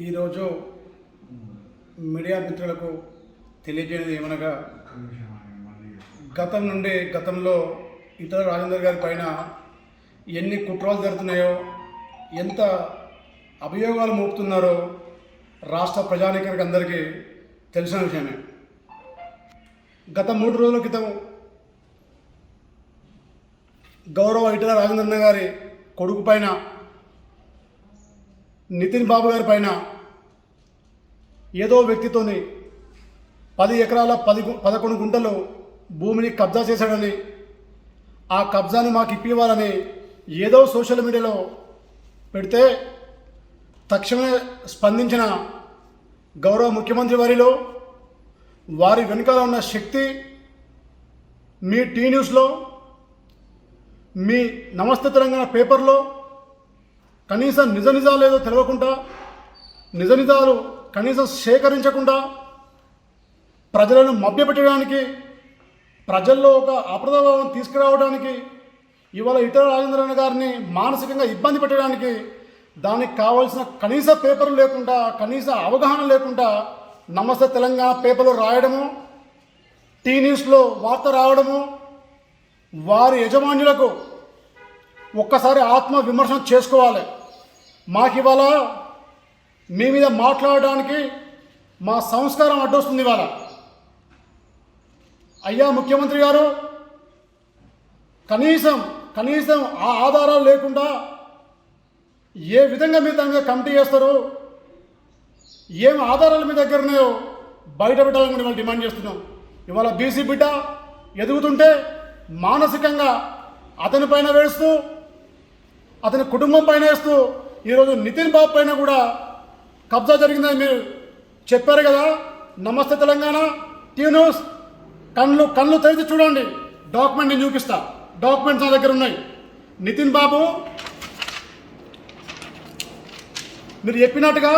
ఈరోజు మీడియా మిత్రులకు తెలియజేయడం ఏమనగా గతం నుండి గతంలో ఇతర రాజేందర్ గారి పైన ఎన్ని కుట్రలు జరుగుతున్నాయో ఎంత అభియోగాలు మోపుతున్నారో రాష్ట్ర ప్రజానీకరికి అందరికీ తెలిసిన విషయమే. గత మూడు రోజుల క్రితం గౌరవ ఇటల రాజేంద్రన్న గారి కొడుకు పైన నితిన్ బాబు గారి పైన ఏదో వ్యక్తితోని పది ఎకరాల పది పదకొండు గుంటలు భూమిని కబ్జా చేశాడని ఆ కబ్జాను మాకు ఇప్పివ్వాలని ఏదో సోషల్ మీడియాలో పెడితే తక్షణమే స్పందించిన గౌరవ ముఖ్యమంత్రి వారిలో వారి వెనుకాల ఉన్న శక్తి మీ టీ న్యూస్లో మీ నమస్తే తెలంగాణ పేపర్లో కనీసం నిజ నిజాలు ఏదో తెలవకుండా నిజ నిజాలు కనీసం సేకరించకుండా ప్రజలను మభ్యపెట్టడానికి ప్రజల్లో ఒక అప్రదభావం తీసుకురావడానికి ఇవాళ ఇతర రాజేంద్రన్ గారిని మానసికంగా ఇబ్బంది పెట్టడానికి దానికి కావాల్సిన కనీస పేపర్లు లేకుండా కనీస అవగాహన లేకుండా నమస్తే తెలంగాణ పేపర్లు రాయడము టీ న్యూస్లో వార్త రావడము వారి యజమానులకు ఒక్కసారి ఆత్మ విమర్శన చేసుకోవాలి. మాకు ఇవాళ మీ మీద మాట్లాడడానికి మా సంస్కారం అడ్డొస్తుంది ఇవాళ. అయ్యా ముఖ్యమంత్రి గారు కనీసం కనీసం ఆ ఆధారాలు లేకుండా ఏ విధంగా మీ దాని మీద కమిటీ చేస్తారు ఏం ఆధారాలు మీ దగ్గర ఉన్నాయో బయట పెట్టాలని కూడా ఇవాళ డిమాండ్ చేస్తున్నాం. ఇవాళ బీసీ బిడ్డ ఎదుగుతుంటే మానసికంగా అతని పైన వేస్తూ అతని కుటుంబం పైన వేస్తూ ఈరోజు నితిన్ బాబు పైన కూడా కబ్జా జరిగిందని మీరు చెప్పారు కదా. నమస్తే తెలంగాణ టీవీ న్యూస్. కళ్ళు కళ్ళు తెరిచి చూడండి. డాక్యుమెంట్ నేను చూపిస్తా. డాక్యుమెంట్స్ నా దగ్గర ఉన్నాయి. నితిన్ బాబు మీరు చెప్పినట్టుగా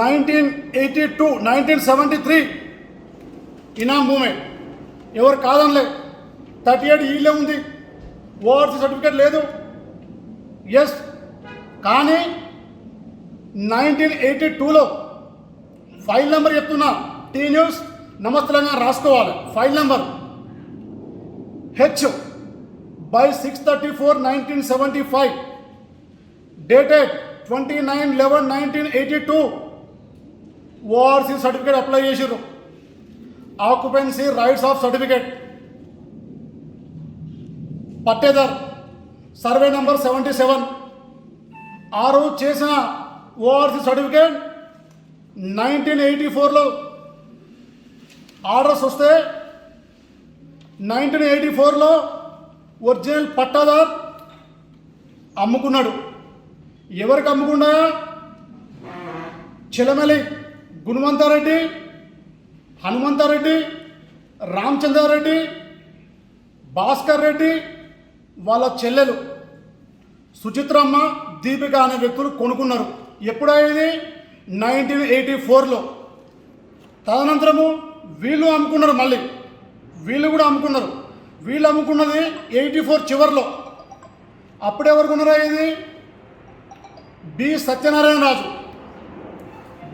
nineteen eighty two nineteen seventy three ఇనాం మూమెంట్ ఎవరు కాదనలే. థర్టీ ఎయిట్ ఈలే ఉంది. ఓఆర్సీ సర్టిఫికేట్ లేదు. ఎస్ కానీ నైన్టీన్ ఎయిటీ టూలో ఫైల్ నెంబర్ చెప్తున్నా. టీ న్యూస్ నమస్తలంగా రాసుకోవాలి. File number. H by six thirty four nineteen seventy five. Dated twenty nine eleven nineteen eighty two. ORC certificate apply చేసారు occupancy rights of certificate. పట్టేదార్. Survey number seventy seven. ఆ రోజు చేసిన ORC certificate nineteen eighty ఫోర్లో orders వస్తే nineteen eighty ఫోర్లో original పట్టాదార్ అమ్ముకున్నాడు. ఎవరికి అమ్ముకున్నా చిలమలి గుణవంతారెడ్డి హనుమంతారెడ్డి రామచంద్రారెడ్డి భాస్కర్ రెడ్డి వాళ్ళ చెల్లెలు సుచిత్రమ్మ దీపిక అనే వ్యక్తులు కొనుక్కున్నారు. ఎప్పుడైంది? నైన్టీన్ ఎయిటీ ఫోర్లో. తదనంతరము వీళ్ళు అమ్ముకున్నారు మళ్ళీ. వీళ్ళు కూడా అమ్ముకున్నారు. వీళ్ళు అమ్ముకున్నది ఎయిటీ ఫోర్ చివరిలో. అప్పుడెవరు ఉన్నారా ఇది B Satyanarayana Raju.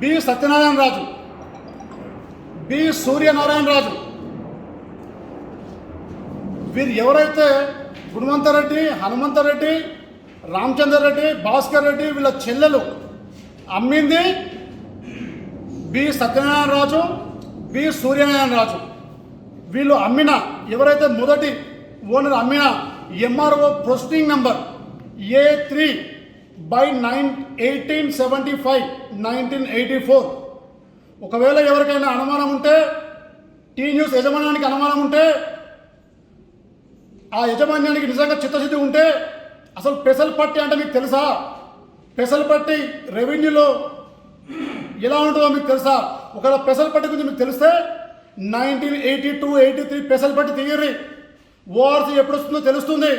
B Satyanarayana Raju. B Suryanarayana Raju. వీరు ఎవరైతే గుణవంతరెడ్డి హనుమంతరెడ్డి రామచంద్రరెడ్డి భాస్కర్ రెడ్డి వీళ్ళ చెల్లెలు అమ్మింది బి సత్యనారాయణ రాజు బి సూర్యనారాయణ రాజు. వీళ్ళు అమ్మిన ఎవరైతే మొదటి ఓనర్ అమ్మిన MRO proceeding number A three by nine eighteen seventy five nineteen eighty four ఒకవేళ ఎవరికైనా అనుమానం ఉంటే టీ న్యూస్ యజమానానికి అనుమానం ఉంటే ఆ యజమాన్యానికి నిజంగా చిత్తశుద్ధి ఉంటే అసలు పెసల్ పట్టి అంటే మీకు తెలుసా? పెసల్ పట్టి రెవెన్యూలో ఎలా ఉంటుందో మీకు తెలుసా? ఒకవేళ పెసల్ పట్టి గురించి మీకు తెలిస్తే nineteen eighty two eighty three పెసల్ పట్టి తీయర్రి ఓఆర్సీ ఎప్పుడు వస్తుందో తెలుస్తుంది.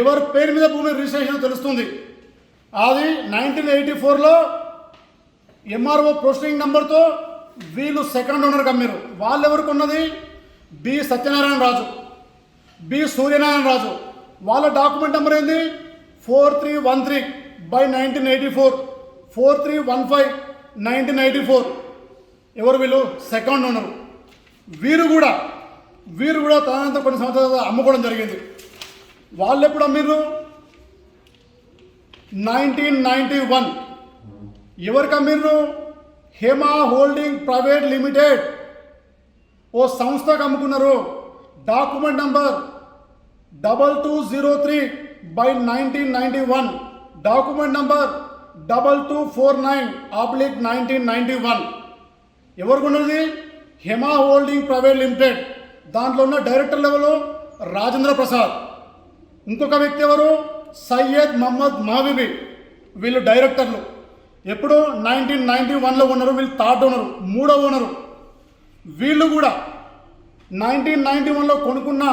ఎవరి పేరు మీద భూమి రిజిస్ట్రేషన్ తెలుస్తుంది. అది నైన్టీన్ ఎయిటీ ఫోర్లో ఎంఆర్ఓ ప్రొసీడింగ్ నెంబర్తో వీళ్ళు సెకండ్ ఓనర్ కమ్మారు వాళ్ళు ఎవరికి బి సత్యనారాయణ రాజు. బి సూర్యనారాయణ రాజు. వాళ్ళ డాక్యుమెంట్ నెంబర్ ఏంది? Four three one three by nineteen eighty four four three one five nineteen eighty four ఎవరు వీళ్ళు? సెకండ్ ఓనర్ వీరు కూడా వీరు కూడా తనంత కొన్ని సంవత్సరాల అమ్ముకోవడం జరిగింది. వాళ్ళు ఎప్పుడు అమ్మిర్రు? నైన్టీన్ నైంటీ వన్ ఎవరికి అమ్మిర్రు? Hema holding private limited. ఓ సంస్థకు అమ్ముకున్నారు. Document number double two zero three. By nineteen ninety one document number double two four nine oblique nineteen ninety one ఎవరికి ఉన్నది హెమా హోల్డింగ్ ప్రైవేట్ లిమిటెడ్ దాంట్లో ఉన్న డైరెక్టర్ లెవెల్ రాజేంద్ర ప్రసాద్. ఇంకొక వ్యక్తి ఎవరు? సయ్యద్ మహమ్మద్ మహబీబి వీళ్ళు డైరెక్టర్లు ఎప్పుడు నైన్టీన్ నైన్టీ వన్లో ఉన్నారు వీళ్ళు థర్డ్ ఓనరు మూడో ఓనరు వీళ్ళు కూడా నైన్టీన్ నైన్టీ వన్లో కొనుక్కున్న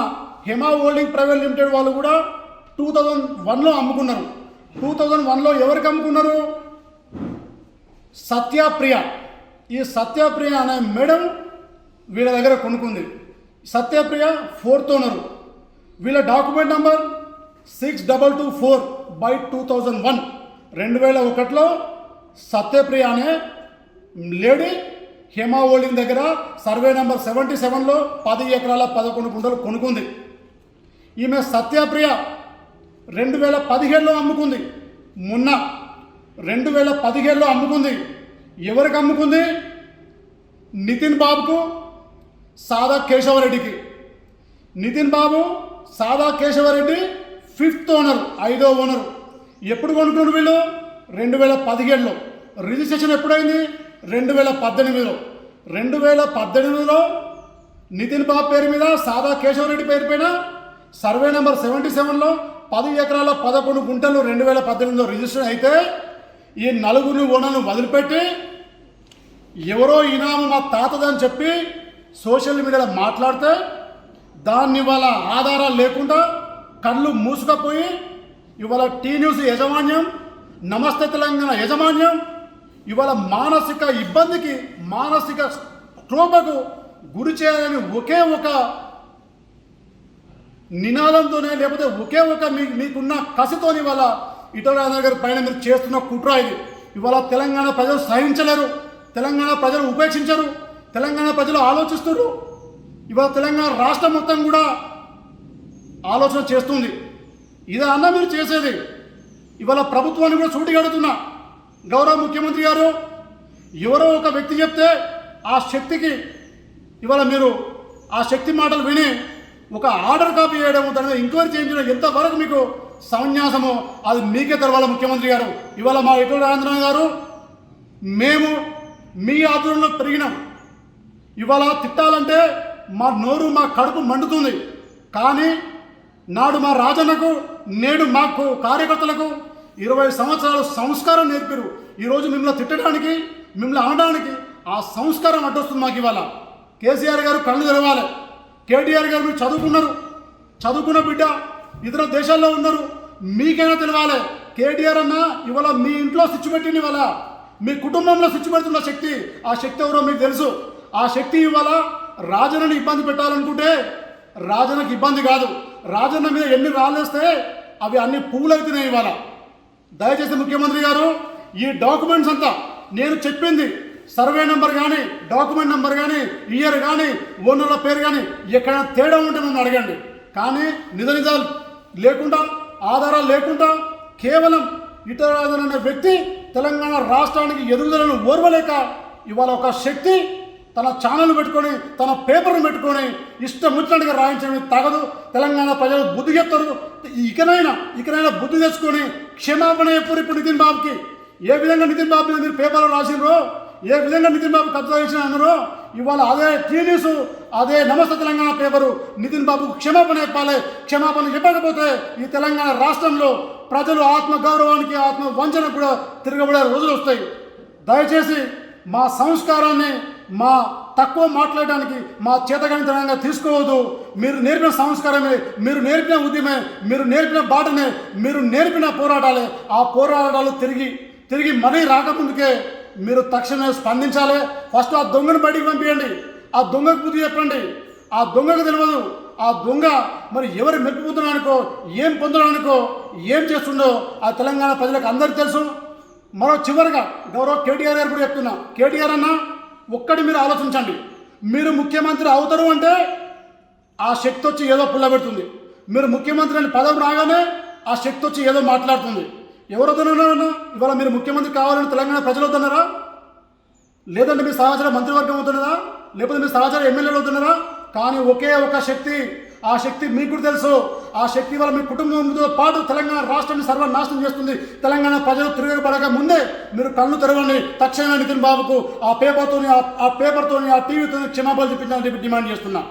హిమా హోల్డింగ్ ప్రైవేట్ లిమిటెడ్ వాళ్ళు కూడా టూ థౌజండ్ వన్లో అమ్ముకున్నారు. టూ థౌజండ్ వన్లో ఎవరికి అమ్ముకున్నారు? సత్యప్రియ. ఈ సత్యప్రియ అనే మేడం వీళ్ళ దగ్గర కొనుక్కుంది. Satyapriya fourth owner. వీళ్ళ document number six double two four by two thousand one. రెండు వేల ఒకటిలో సత్యప్రియ అనే లేడీ హేమా హోల్డింగ్ దగ్గర సర్వే నెంబర్ సెవెంటీ సెవెన్లో పది ఎకరాల పదకొండు గుంటలు కొనుక్కుంది. ఈమె సత్యప్రియ రెండు వేల పదిహేడులో అమ్ముకుంది. మొన్న రెండు వేల పదిహేడులో అమ్ముకుంది. ఎవరికి అమ్ముకుంది? నితిన్ బాబుకు సాదా కేశవరెడ్డికి. నితిన్ బాబు సాదా కేశవరెడ్డి ఫిఫ్త్ ఓనర్ ఐదో ఓనర్. ఎప్పుడు కొనుక్కున్నారు వీళ్ళు? రెండు వేల పదిహేడులో రిజిస్ట్రేషన్ ఎప్పుడైంది? రెండు వేల పద్దెనిమిదిలో రెండు వేల పద్దెనిమిదిలో నితిన్ బాబు పేరు మీద సాదా కేశవరెడ్డి పేరు పైన సర్వే నెంబర్ సెవెంటీ సెవెన్లో పది ఎకరాల పదకొండు గుంటలు రెండు వేల పద్దెనిమిదిలో రిజిస్టర్ అయితే ఈ నలుగురు ఓనర్ను వదిలిపెట్టి ఎవరో ఇనాము మా తాతదని చెప్పి సోషల్ మీడియాలో మాట్లాడితే దాన్ని వాళ్ళ ఆధారాలు లేకుండా కళ్ళు మూసుకపోయి ఇవాళ టీ న్యూస్ యజమాన్యం నమస్తే తెలంగాణ యజమాన్యం ఇవాళ మానసిక ఇబ్బందికి మానసిక క్షోభకు గురి చేయాలని ఒకే ఒక నినాదంతోనే లేకపోతే ఒకే ఒక మీ మీకున్న కసితోని ఇవాళ ఇటల గారి పైన మీరు చేస్తున్న కుట్ర ఇది. ఇవాళ తెలంగాణ ప్రజలు సహించలేరు. తెలంగాణ ప్రజలు ఉపేక్షించరు. తెలంగాణ ప్రజలు ఆలోచిస్తున్నారు ఇవాళ తెలంగాణ రాష్ట్రం మొత్తం కూడా ఆలోచన చేస్తుంది. ఇదే అన్న మీరు చేసేది. ఇవాళ ప్రభుత్వాన్ని కూడా సూటిగా గౌరవ ముఖ్యమంత్రి గారు ఎవరో ఒక వ్యక్తి చెప్తే ఆ శక్తికి ఇవాళ మీరు ఆ శక్తి మాటలు విని ఒక ఆర్డర్ కాపీ చేయడం దాని మీద ఎంక్వైరీ చేయించడం ఎంతవరకు మీకు సన్యాసమో అది మీకే తెరవాల ముఖ్యమంత్రి గారు. ఇవాళ మా ఇటు రాజేంద్రనాథ్ గారు మేము మీ ఆధ్వర్యంలో పెరిగినాం. ఇవాళ తిట్టాలంటే మా నోరు మా కడుపు మండుతుంది. కానీ నాడు మా రాజన్నకు నేడు మాకు కార్యకర్తలకు ఇరవై సంవత్సరాలు సంస్కారం నేర్పారు ఈరోజు మిమ్మల్ని తిట్టడానికి మిమ్మల్ని అనడానికి ఆ సంస్కారం అడ్డొస్తుంది మాకు ఇవాళ. కేసీఆర్ గారు కళ్ళు తెరవాలి. కేటీఆర్ గారు మీరు చదువుకున్నారు. చదువుకున్న బిడ్డ ఇతర దేశాల్లో ఉన్నారు. మీకైనా తెలవాలి. కేటీఆర్ అన్న ఇవాళ మీ ఇంట్లో స్విచ్ పెట్టింది ఇవాళ. మీ కుటుంబంలో స్విచ్ పెడుతున్న శక్తి. ఆ శక్తి ఎవరో మీకు తెలుసు. ఆ శక్తి ఇవాళ రాజన్నని ఇబ్బంది పెట్టాలనుకుంటే రాజన్నకి ఇబ్బంది కాదు. రాజన్న మీద ఎన్ని రాళ్ళేస్తే అవి అన్ని పువ్వులవుతున్నాయి ఇవాళ. దయచేసి ముఖ్యమంత్రి గారు ఈ డాక్యుమెంట్స్ అంతా నేను చెప్పింది సర్వే నెంబర్ కానీ డాక్యుమెంట్ నెంబర్ కానీ ఇయర్ కానీ ఓనర్ల పేరు కానీ ఎక్కడైనా తేడా ఉంటే నన్ను అడగండి. కానీ నిజ నిజాలు లేకుండా ఆధారాలు లేకుండా కేవలం ఇతర అనే వ్యక్తి తెలంగాణ రాష్ట్రానికి ఎదుగుదలను ఓర్వలేక ఇవాళ ఒక శక్తి తన ఛానల్ పెట్టుకొని తన పేపర్ను పెట్టుకొని ఇష్టం వచ్చినట్టుగా రాయించడం తగదు. తెలంగాణ ప్రజలు బుద్ధి చెప్తారు. ఇకనైనా ఇకనైనా బుద్ధి తెచ్చుకొని క్షమాపణ ఎప్పుడు ఇప్పుడు నితిన్ బాబుకి. ఏ విధంగా నితిన్ బాబు మీరు పేపర్లో రాసినరో ఏ విధంగా నితిన్ బాబు కబ్జా చేసిన అన్నారో ఇవాళ అదే టీ న్యూస్ అదే నమస్తే తెలంగాణ పేపరు నితిన్ బాబుకు క్షమాపణ చెప్పాలి. క్షమాపణ చెప్పకపోతే ఈ తెలంగాణ రాష్ట్రంలో ప్రజలు ఆత్మ గౌరవానికి ఆత్మ వంచనకు కూడా తిరగబడే రోజులు వస్తాయి. దయచేసి మా సంస్కారాన్ని మా తక్కువ మాట్లాడడానికి మా చేతగణితనంగా తీసుకోవద్దు. మీరు నేర్పిన సంస్కారమే మీరు నేర్పిన ఉద్యమే మీరు నేర్పిన బాటనే మీరు నేర్పిన పోరాటాలే. ఆ పోరాటాలు తిరిగి తిరిగి మరీ రాకముందుకే మీరు తక్షణమే స్పందించాలి. ఫస్ట్ ఆ దొంగను బయటికి పంపించండి ఆ దొంగకు బుద్ధి చెప్పండి. ఆ దొంగకు తెలియదు. ఆ దొంగ మరి ఎవరు మెప్పిపోతున్నానుకో ఏం పొందడానికో ఏం చేస్తుండో ఆ తెలంగాణ ప్రజలకు అందరికీ తెలుసు. మరో చివరిగా గౌరవ కేటీఆర్ గారు కూడా చెప్తున్నా. కేటీఆర్ అన్న ఒక్కటి మీరు ఆలోచించండి. మీరు ముఖ్యమంత్రి అవుతారు అంటే ఆ శక్తి వచ్చి ఏదో పుల్ల పెడుతుంది. మీరు ముఖ్యమంత్రి అని పదవి రాగానే ఆ శక్తి వచ్చి ఏదో మాట్లాడుతుంది. ఎవరొద్దన్నారన్నా ఇవాళ మీరు ముఖ్యమంత్రి కావాలని తెలంగాణ ప్రజలు వద్దన్నారా లేదంటే మీ సహచర మంత్రివర్గం అవుతున్నారా లేకపోతే మీ సహచర ఎమ్మెల్యేలు అవుతున్నారా? కానీ ఒకే ఒక శక్తి ఆ శక్తి మీకు కూడా తెలుసు. ఆ శక్తి వల్ల మీ కుటుంబంతో పాటు తెలంగాణ రాష్ట్రాన్ని సర్వనాశనం చేస్తుంది. తెలంగాణ ప్రజలు తిరగబడక ముందే మీరు కళ్ళు తెరవండి. తక్షణమే నితిన్ బాబుకు ఆ పేపర్తోని ఆ- ఆ పేపర్తోని ఆ టీవీతో క్షమాపణ చెప్పించాలని చెప్పి డిమాండ్ చేస్తున్నా.